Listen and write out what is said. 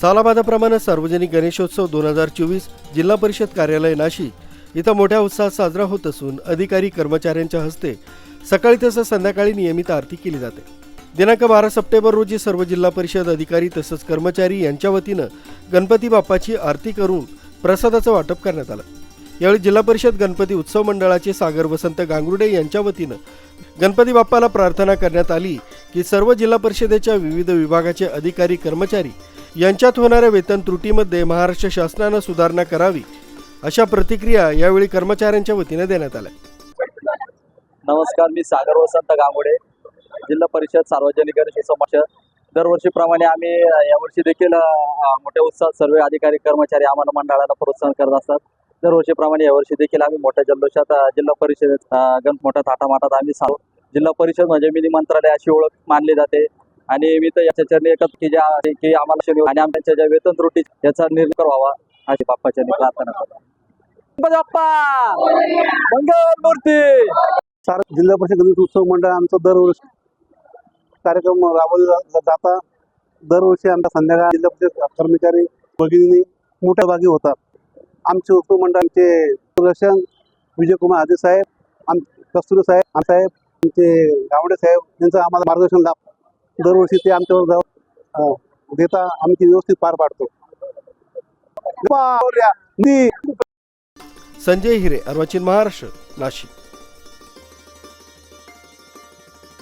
सालाबादाप्रमाणे सार्वजनिक गणेशोत्सव दोन हजार चोवीस जिल्हा परिषद कार्यालय नाशिक इथं मोठ्या उत्साहात साजरा होत असून अधिकारी कर्मचाऱ्यांच्या हस्ते सकाळी तसंच संध्याकाळी नियमित आरती केली जाते. दिनांक बारा सप्टेंबर रोजी सर्व जिल्हा परिषद अधिकारी तसंच कर्मचारी यांच्या वतीनं गणपती बाप्पाची आरती करून प्रसादाचं वाटप करण्यात आलं. यावेळी जिल्हा परिषद गणपती उत्सव मंडळाचे सागर वसंत गांगुर्डे यांच्या वतीनं गणपती बाप्पाला प्रार्थना करण्यात आली की सर्व जिल्हा परिषदेच्या विविध विभागाचे अधिकारी कर्मचारी यांच्यात होणाऱ्या वेतन त्रुटीमध्ये महाराष्ट्र शासनानं सुधारणा करावी अशा प्रतिक्रिया यावेळी कर्मचाऱ्यांच्या वतीने देण्यात आल्या. नमस्कार मी सागर वसंत गांगोडे जिल्हा परिषद सार्वजनिक गणेश दरवर्षीप्रमाणे आम्ही यावर्षी देखील मोठ्या उत्साहात सर्व अधिकारी कर्मचारी आम्हाला मंडळाला प्रोत्साहन करत असतात. दरवर्षीप्रमाणे यावर्षी देखील आम्ही मोठ्या जल्लोषात जिल्हा परिषदेत गण मोठ्या थाटामाटात आम्ही सांगू जिल्हा परिषद म्हणजे मिनी मंत्रालय अशी ओळख मानली जाते. आणि मी तर याच्या चरणी एकच की ज्या की आम्हाला शनि- आणि आमच्या ज्या वेतन त्रुटी याचा निर्णय व्हावा अशी बाप्पाच्या प्रार्थना करतो. बाप्पा मंगल मूर्ती! सार जिल्हा परिषद गणेश उत्सव मंडळ आमचं दरवर्षी कार्यक्रम राबवले जाता. दरवर्षी आमचा संध्याकाळ जिल्हा परिषद कर्मचारी भगिनी मोठ्या भागी होतात. आमचे उत्सव मंडळाचे दर्शन विजयकुमार आदे साहेब आम कस्तुरी साहेब आम साहेब आमचे गावडे साहेब यांचं आम्हाला मार्गदर्शन लाभ दरवर्षी ते आमच्यावर जाऊ हो. देता देता आमची व्यवस्थित पार पाडतो. संजय हिरे अर्वाचीन महाराष्ट्र नाशिक.